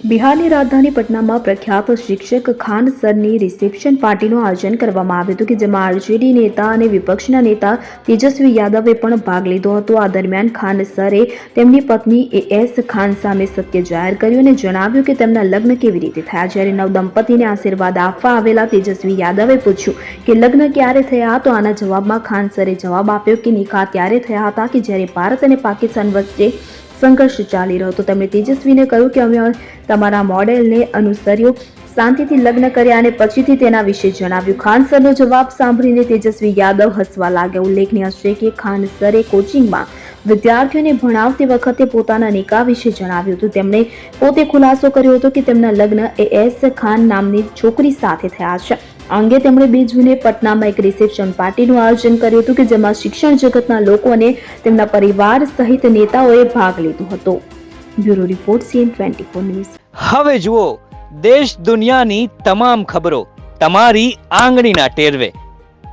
બિહારની રાજધાની પટનામાં પ્રખ્યાત શિક્ષક ખાન સરની રિસેપ્શન પાર્ટીનું આયોજન કરવામાં આવ્યું હતું કે જેમાં આરજેડી નેતા અને વિપક્ષના નેતા તેજસ્વી યાદવે પણ ભાગ લીધો હતો. આ દરમિયાન ખાન સરે તેમની પત્ની એ એસ ખાન સામે સત્ય જાહેર કર્યું અને જણાવ્યું કે તેમના લગ્ન કેવી રીતે થયા. જ્યારે નવદંપતિને આશીર્વાદ આપવા આવેલા તેજસ્વી યાદવે પૂછ્યું કે લગ્ન ક્યારે થયા તો આના જવાબમાં ખાન સરે જવાબ આપ્યો કે નિકાહ ત્યારે થયા હતા કે જ્યારે ભારત અને પાકિસ્તાન વચ્ચે સંઘર્ષ ચાલી રહ્યો. હતો તેમણે તેજસ્વીને કહ્યું કે અમે તમારા મોડેલને અનુસર્યો, શાંતિથી લગ્ન કર્યા અને પછીથી તેના વિશે જણાવ્યું. ખાન સરનો જવાબ સાંભળીને તેજસ્વી યાદવ હસવા લાગ્યા. ઉલ્લેખનીય છે કે ખાન સરે કોચિંગમાં વિદ્યાર્થીઓને ભણાવતી વખતે પોતાના નિકાહ વિશે જણાવ્યું હતું. તેમણે પોતે ખુલાસો કર્યો હતો કે તેમના લગ્ન એ એસ ખાન નામની છોકરી સાથે થયા છે. અંગે તેમણે બે જૂને પટનામાં એક રિસેપ્શન પાર્ટીનું આયોજન કર્યું હતું કે જેમાં શિક્ષણ જગતના લોકો અને તેમના પરિવાર સહિત નેતાઓએ ભાગ લીધો હતો. Bureau report CN twenty four news. હવે જુઓ, દેશ દુનિયાની તમામ ખબરો તમારી આંગળીના ટેરવે.